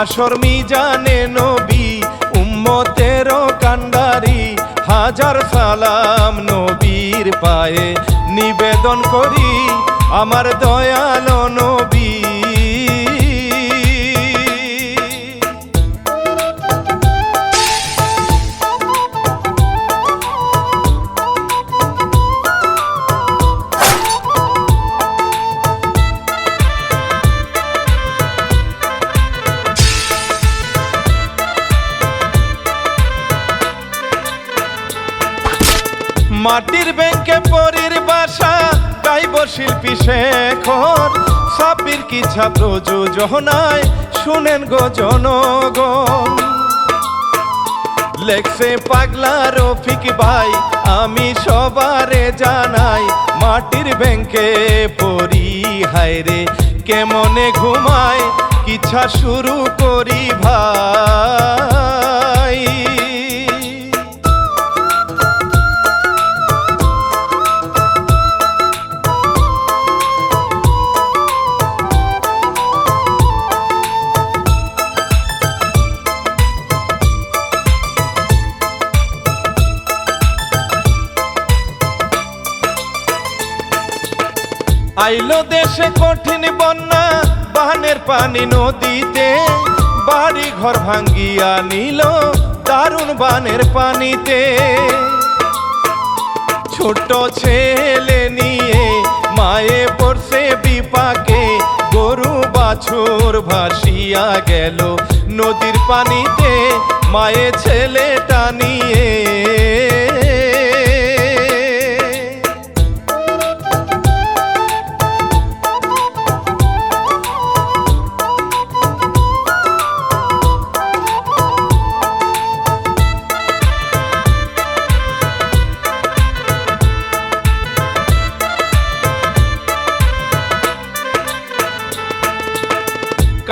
হাসর মিজানে নবী উম্মতের কান্ডারি হাজার সালাম নবীর পায়ে নিবেদন করি। আমার দয়াল নবী সাপির প্রযোজনায় শুনেন গো জনগণ। লেখছে পাগলা রফিক ভাই, আমি সবারে জানাই, মাটির ব্যাংকে পড়ি হায়রে কেমনে ঘুমায় কিচ্ছা শুরু করি ভাই। দেশে কঠিন বন্যা বাহানের পানি নদীতে বাড়ি ঘর ভাঙ্গিয়া নিল দারুণ বানের পানিতে। ছোট ছেলে নিয়ে মায়ে পড়ছে বিপাকে, গরু বাছুর ভাসিয়া গেল নদীর পানিতে মায়ে ছেলেটা নিয়ে।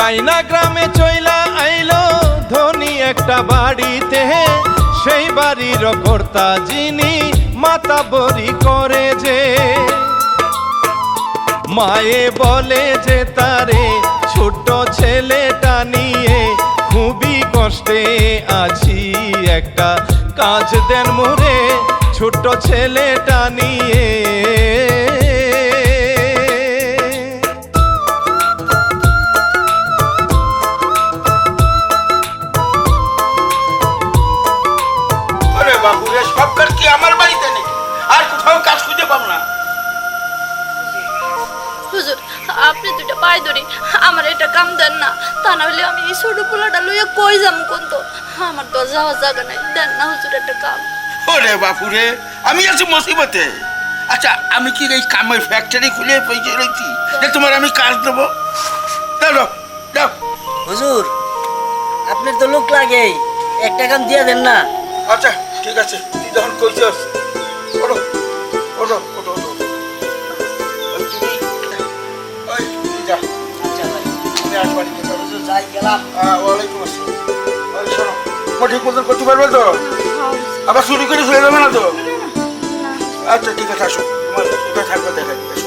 কাইনা গ্রামে চইলা আইলো, ধনী একটা বাড়িতে। সেই বাড়ির কর্তা যিনি মাতা বরি করে যে। মায়ে বলে যে তারে ছোট ছেলেটা নিয়ে খুবই কষ্টে আছি, একটা কাজ দেন মোরে ছোট ছেলেটা নিয়ে। কাম দেন না। তা না হলে আমি এই ছোট পোলাটা লইয়া কই যাম কোন তো? আমার তো যাওয়ার জায়গা নাই। দেন না হুজুর একটা কাম। ওরে বাপু রে আমি আছি মুসিবতে। আচ্ছা আমি কি এই কামের ফ্যাক্টরি খুলে পৌঁছে রয়েছি যে তোমার আমি কাজ দেবো। দাও দাও, দাও। হুজুর আপনার তো লোক লাগে একটা কাম দিয়ে দেন না। আচ্ছা ঠিক আছে। তুই যখন কইছস যাই গেলাম। হ্যাঁ, ওয়ালাইকুম আসসালাম। ঠিক মতন করতে পারবে তো? আবার চুরি করে ফেলে দেবে না তো? আচ্ছা ঠিক আছে আসো। তোমার কোথায় থাকবে দেখা আসো।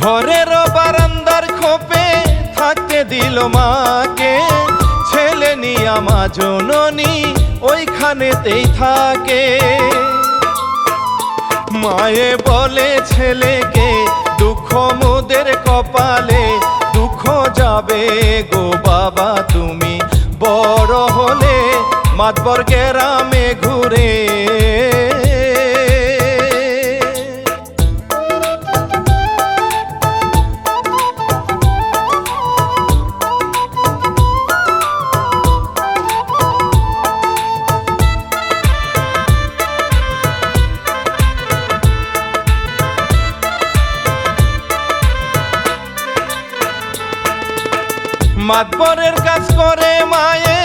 ঘরের বারান্দার খোপে থাকতে দিল মাকে। ছেলে নিয়া মা জননী, ওইখানেতেই থাকে। মায়ে বলে, ছেলেকে দুঃখ মোদের কপালে, দুঃখ যাবে গো বাবা তুমি। বড় হলে মাতবর গ্রামে ঘুরে মাতবরের কাজ করে মায়ে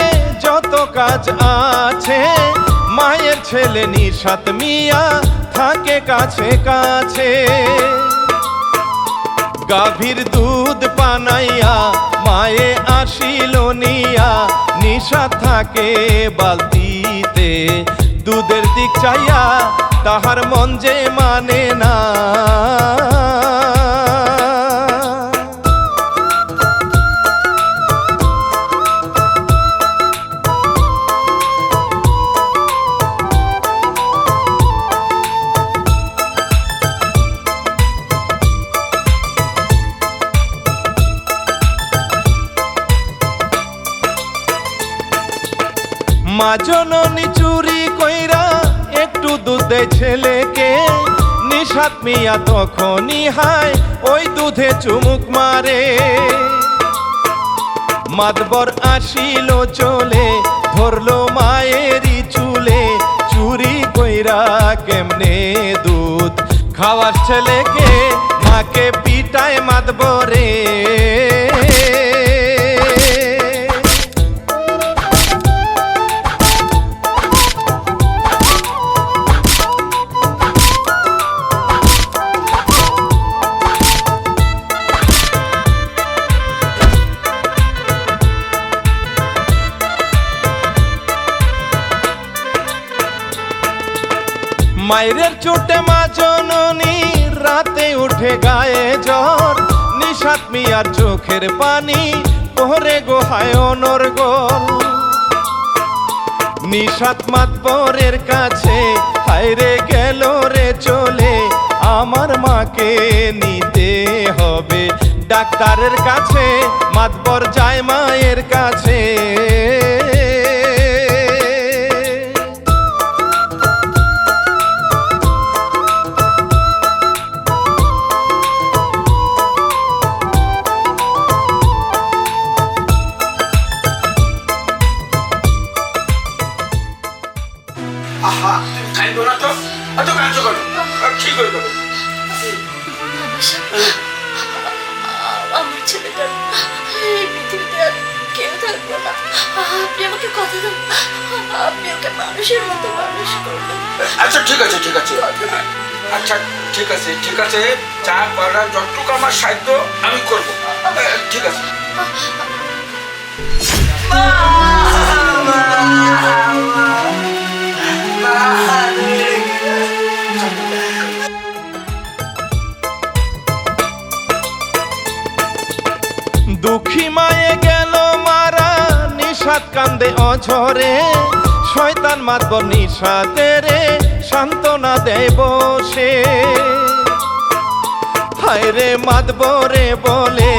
যত কাজ আছে। মায়ের ছেলে নিশাত মিয়া থাকে কাছে কাছে। গাভীর দুধ পানাইয়া মায়ে আসিল নিয়া, নিশা থাকে বালতিতে। দুধের দিক চাইয়া তাহার মন যে মানে না। নিশাত মিয়া তখনই হায়, ওই দুধে চুমুক মারে। মাতবর আসিল চলে, ধরলো মায়েরই চুলে, চুরি কইরা কেমনে দুধ? খাওয়ার ছেলেকে মাকে পিটায় মাতবরে চোখের পানি পরে গোহায় অনর্গল নিশাত মাতবরের কাছে হায়রে গেল রে চলে, আমার মাকে নিতে হবে। ডাক্তারের কাছে, মাতবর যায় মায়ের কাছে আছে চা করার যতটুকু আমার সাহায্য আমি করব। ঠিক আছে। দুঃখী মায়ে গেল মারা নিষাদ কান্দে অঝরে। শয়তান মাতব নিষাদে রে সান্ত্বনা দেয় বসে হায় রে মাতবরে বলে,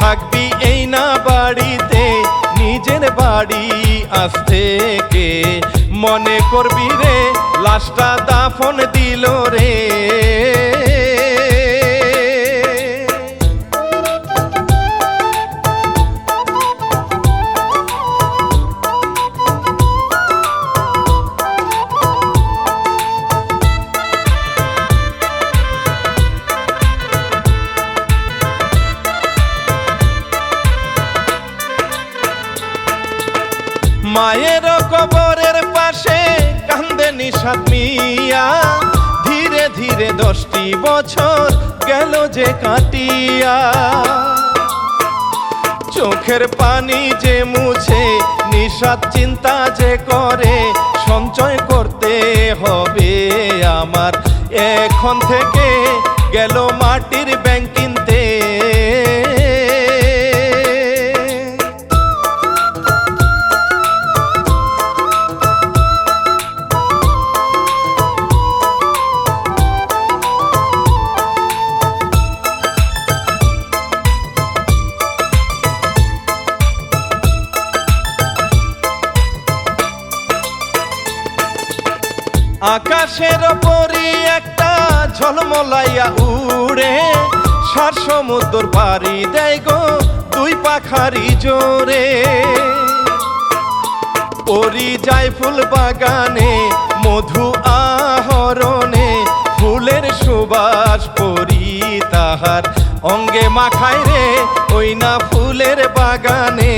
থাকবি এই না বাড়িতে, নিজের বাড়ি আসতে কে মনে করবি রে, লাশটা দাফন দিল রে। মায়ের কবরের পাশে কান্দে নিষাদ মিয়া। ধীরে ধীরে দশটি বছর গেল যে কাটিয়া। চোখের পানি যে মুছে নিষাদ চিন্তা যে করে, সঞ্চয় করতে হবে আমার। এখন থেকে গেল মাটির ব্যাংক আকাশের ওপরই একটা ঝলমলাইয়া উড়ে, সার সমুদ্র পাড়ি দেয় গো দুই পাখারি জোরে। পরি যায় ফুল বাগানে, মধু আহরণে, ফুলের সুবাস পরি তাহার অঙ্গে মাখায় রে, ওই না ফুলের বাগানে।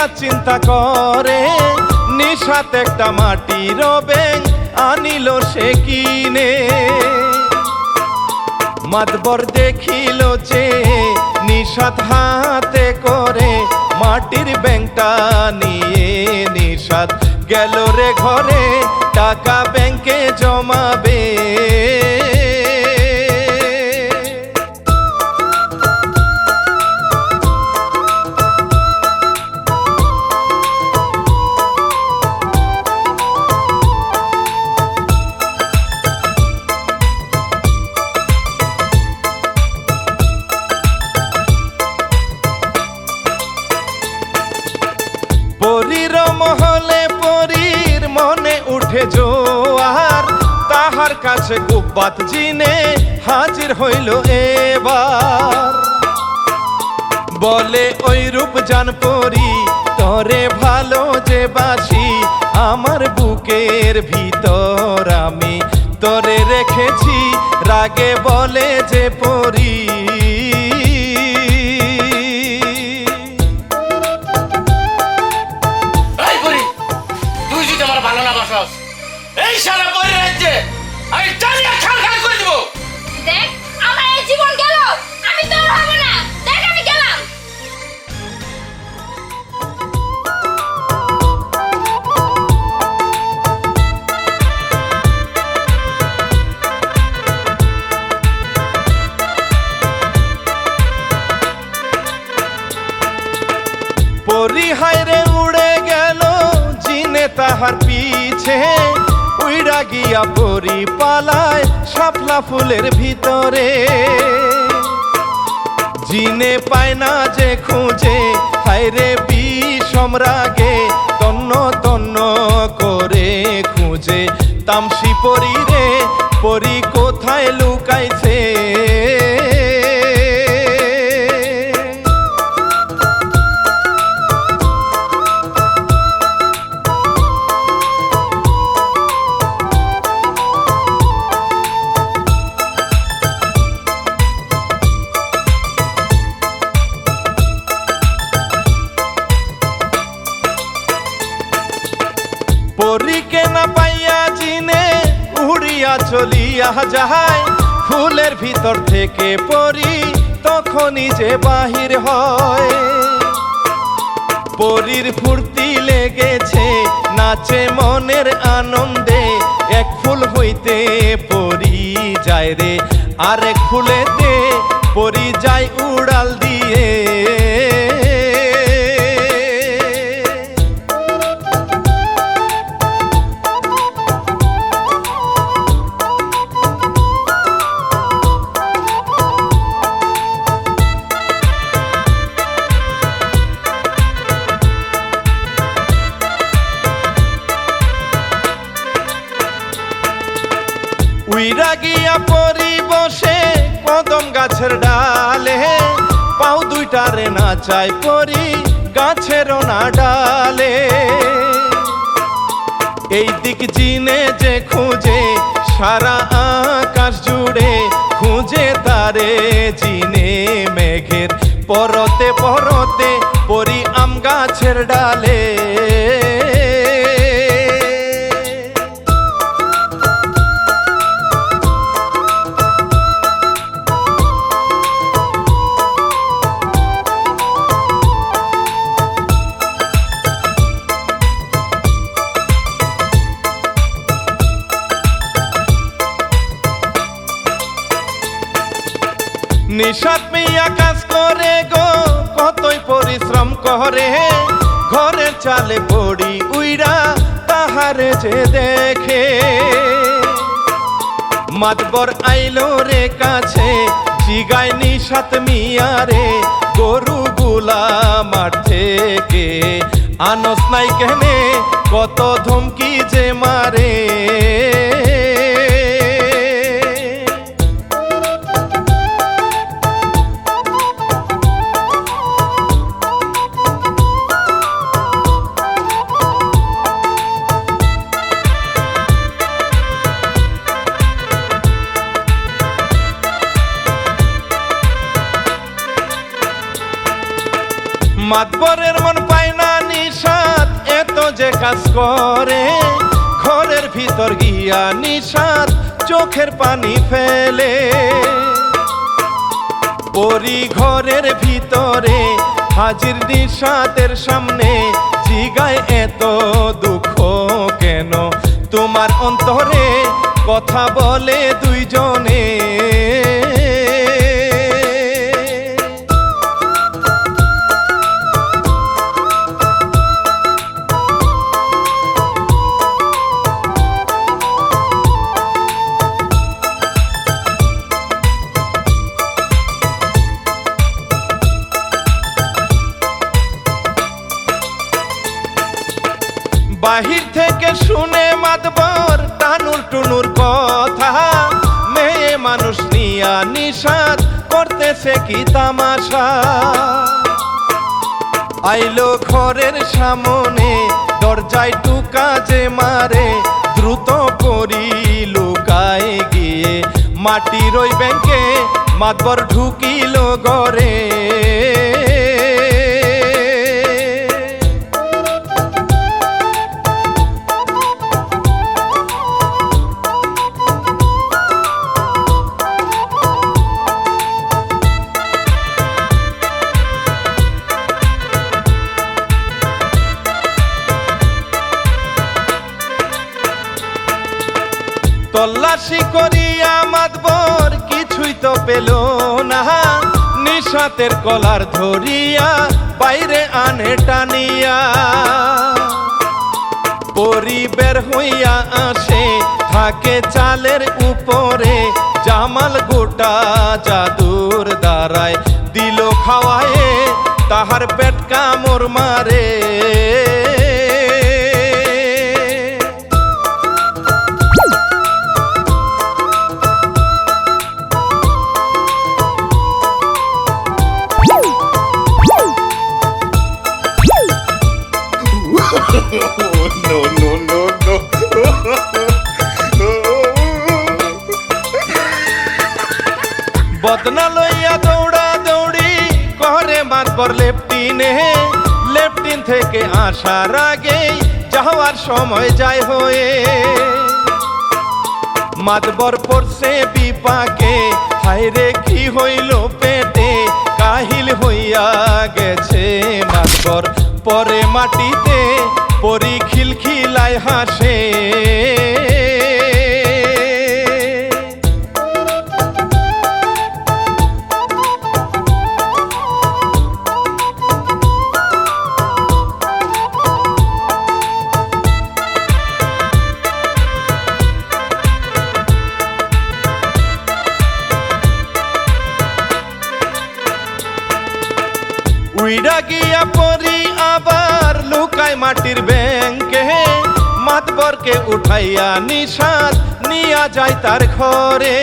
নিশাত চিন্তা করে। নিশাত একটা মাটির ব্যাংক আনিল সে কিনে। মাতবর দেখিল যে নিশাত হাতে করে মাটির ব্যাংকটা নিয়ে নিশাত গেল রে ঘরে, টাকা ব্যাংকে জমাবে। কাছে কুব্বাত জিনে হাজির হইল এবার। বলে, ওই রূপ জান পরি, তরে ভালো যে বাসি, আমার বুকের ভিতর আমি তরে রেখেছি। রাগে বলে যে পরি উইরা গিয়া পরি পালায় শাপলা ফুলের ভিতরে। জিনে পায় না যে খুঁজে হাইরে বিষম রাগে তন্ন তন্ন করে খুঁজে। তামসি পরি রে, পরি থেকে পরি তখনই যে বাহির হয়। পরীর ফুর্তি লেগেছে, নাচে মনের আনন্দে। এক ফুল হইতে পরি যায় রে, আরেক ফুলেতে পরি যায় উড়াল দুইটারে করি গাছেরও গাছের না ডালে এই দিক জিনে যে খুঁজে, সারা আকাশ জুড়ে খুঁজে তারে জিনে মেঘের পরতে পরতে পরি আম গাছের ডালে। চালে পড়ি উইরা তাহারে যে দেখে। মাতবর আইলো রে কাছে, জিগায় নিশাত মিয়া রে গরু গুলা মাঠ থেকে। আনস নাই কেনে, কত ধমকি যে মারে। কাজ করে, ঘরের ভিতর গিয়া নিশাদ চোখের পানি ফেলে। পরি ঘরের ভিতরে হাজির নিষাদের সামনে জিগায় এত দুঃখ কেন? তোমার অন্তরে কথা বলে দুইজনে। সামনে, দরজায় টুকা যে মারে, দ্রুত করি লুকায় গিয়ে। মাটির ওই ব্যাংকে মাতবর ঢুকিল গরে নিশাতের কলার ধরিয়া, বাইরে আনে টানিয়া। পরিবের হইয়া আসে, থাকে চালের উপরে। জামাল গোটা জাদুর দাঁড়ায় দিল খাওয়ায়, তাহার পেট কামড় মারে। আসার আগে যাওয়ার সময় যায় হয়ে। মাতবর পড়ছে বিপাকে হাইরে কি হইল পেটে, কাহিল হইয়া গেছে মাতবর। পরে মাটিতে পরি খিলখিলায় হাসে। গিয়া পরি আবার লুকায় মাটির ব্যাংকে মাতবরকে উঠাইয়া নিষাদ নিয়া যায় তার ঘরে।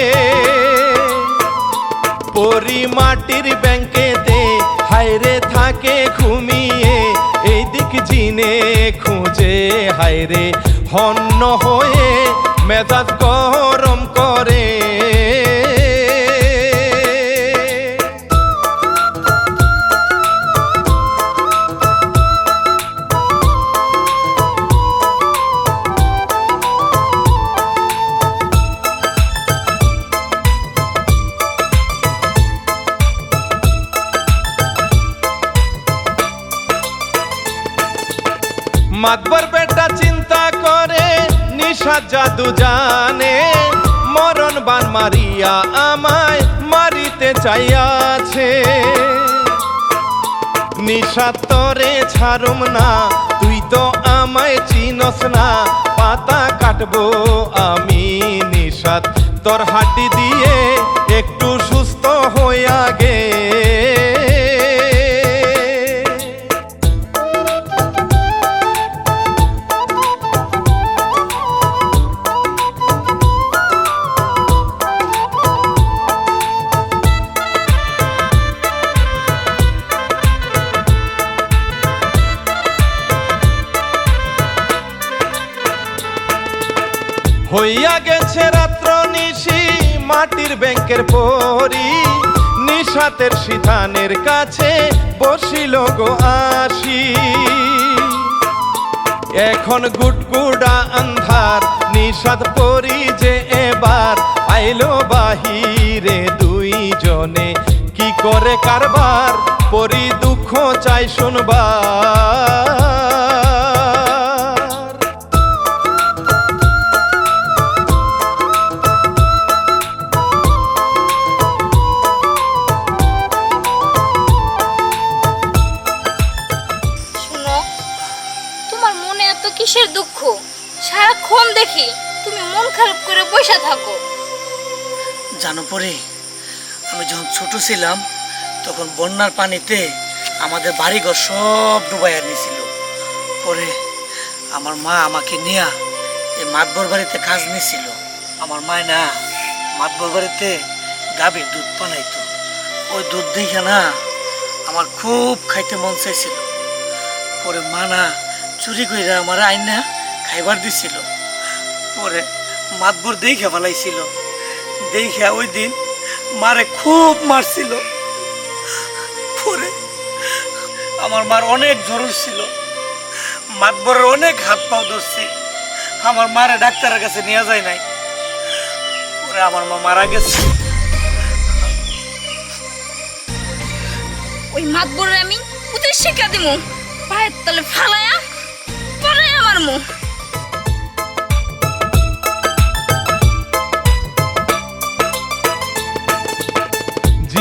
পরি মাটির ব্যাংকেতে হায়রে থাকে ঘুমিয়ে, এই দিক জিনে খুঁজে হায়রে, হন্য হয়ে মেজাজ গরম করে। মাতবর বেটা চিন্তা করে, নিশা জাদু জানে। মরণ বান মারিয়া আমায় মারিতে চাইয়াছে। নিশা তরে ছাড়ুম না, তুই তো আমায় চিনস না। পাতা কাটবো আমি নিশাত, তোর হাড্ডি দিয়ে একটু সুস্থ হইয়া গে মাটির ব্যাংকের পরি, নিশাতের সিধানের কাছে বসিল গো আসি। এখন গুটগুডা আন্ধার নিষাদ পরি যে এবার আইলো বাহিরে দুইজনে, কি করে কারবার? পরি দুঃখ চাই শুনবার। বসে থাকো। জানো পরে, আমি যখন ছোট ছিলাম, তখন বন্যার পানিতে আমাদের বাড়িঘর সব ডুবাইয়া নিয়েছিল পরে আমার মা আমাকে নিয়ে এই মাতবর বাড়িতে কাজ নিয়েছিল আমার মায় না মাতবর বাড়িতে গাভীর দুধ বানাইতো। ওই দুধ দেখে না আমার খুব খাইতে মন চাইছিল। পরে মা না চুরি করে আমার আইনা খাইবার দিছিল। পরে মাতবর দেখে ফেলাইছিল দেখে ওই দিন মারে খুব মারছিল। আমার মার অনেক জরুর ছিল মাতবরের অনেক হাত পাও ধরছি। আমার মারে ডাক্তারের কাছে নিয়ে যায় নাই। পরে আমার মা মারা গেছে। ওই মাতবরে আমি উদের শিক্ষা দিমু। পায়ের তলে ফালায়া পরে আমার মুখ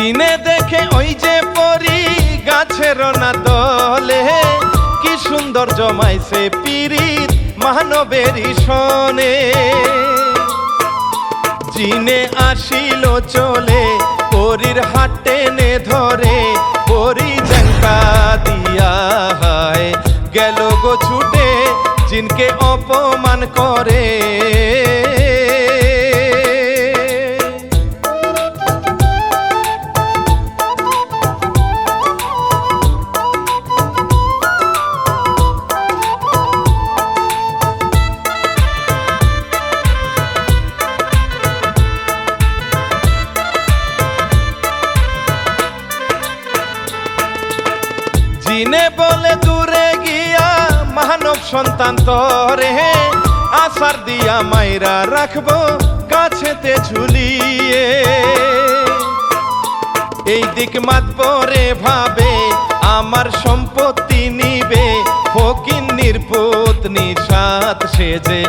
জিনে দেখে ওই যে পরি গাছের না দলে কি সুন্দর জমাইছে পিরিত মানবের শোনে জিনে আসিল চলে, পরির হাত টেনে ধরে। পরি জঙ্কা দিয়া হায়, গেল গো ছুটে, জিনকে অপমান করে। সন্তান তরে আসার দিয়া মাইরা রাখব গাছেতে ঝুলিয়ে। এই দিক মাত পরে ভাবে, আমার সম্পত্তি নিবে ফকিন নির্পুত নিষাদ সেজে।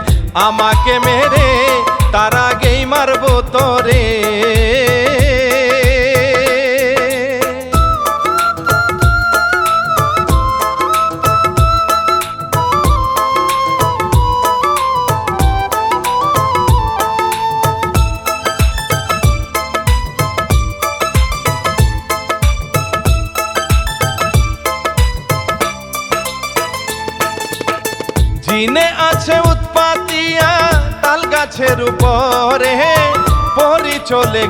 আমাকে মেরে, তার আগেই মারবো তরে।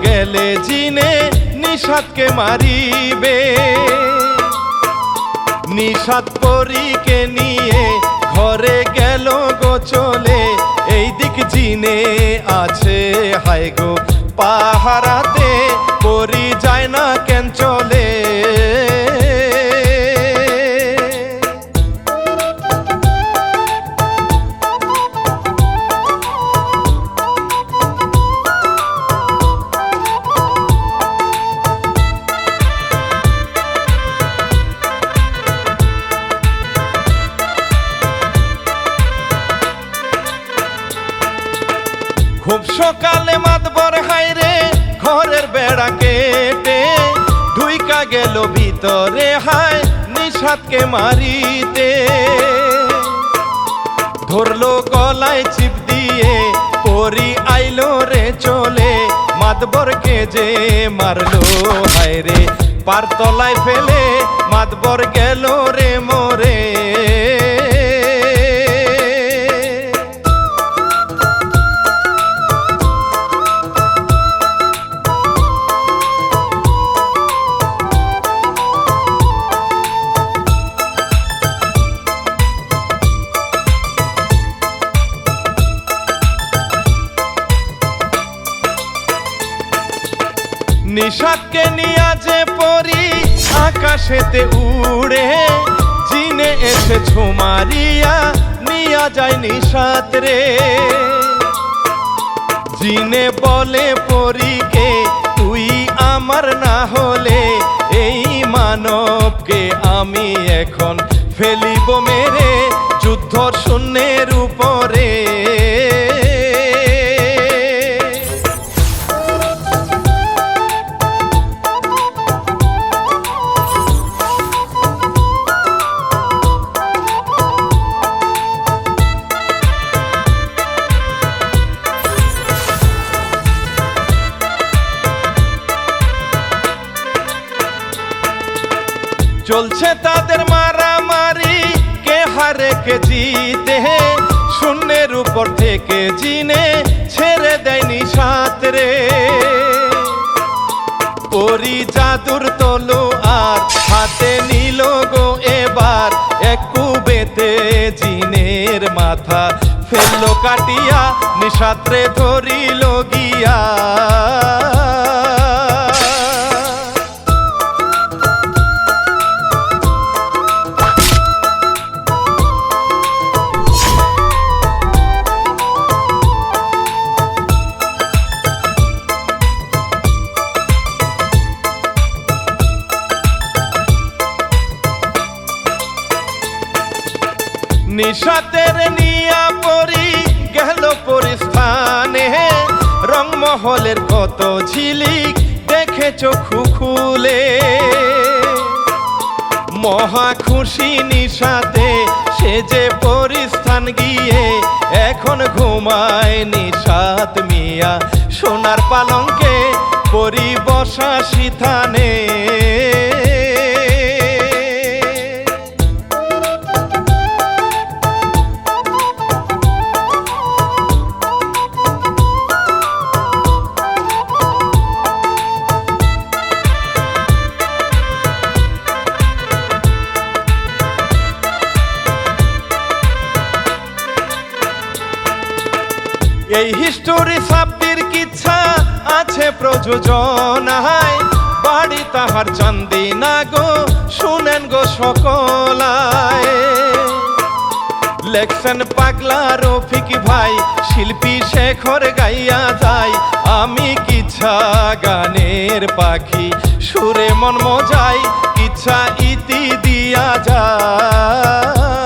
গেলে জিনে, নিষাদকে মারিবে। নিষাদ পরীকে নিয়ে ঘরে গেল গো চলে, এই দিক জিনে আছে, হায় গো, পাহারাতে পরি যায় না কেন চলে। নিষাদকে মারিতে। ধরলো গলায় চিপ দিয়ে, পরি আইলো রে চলে। মাতবরকে যে মারলো হায় রে পারতলায় ফেলে মাতবর গেল রে নিষাদ রে। জিনে বলে পরীকে, তুই আমার না হলে এই মানবকে আমি এখন ফেলিব মেরে। কাটিয়া নিশাত্রে আছে প্রযোজনায় বাড়ি তাহার চান্দি না গো, শুনেন গো সকলায়। লেখছেন পাগলা রফিক ভাই, শিল্পী শেখর গাইয়া যায়। আমি কিচ্ছা গানের পাখি, সুরে মন মজাই, কিচ্ছা ইতি দিয়া যায়।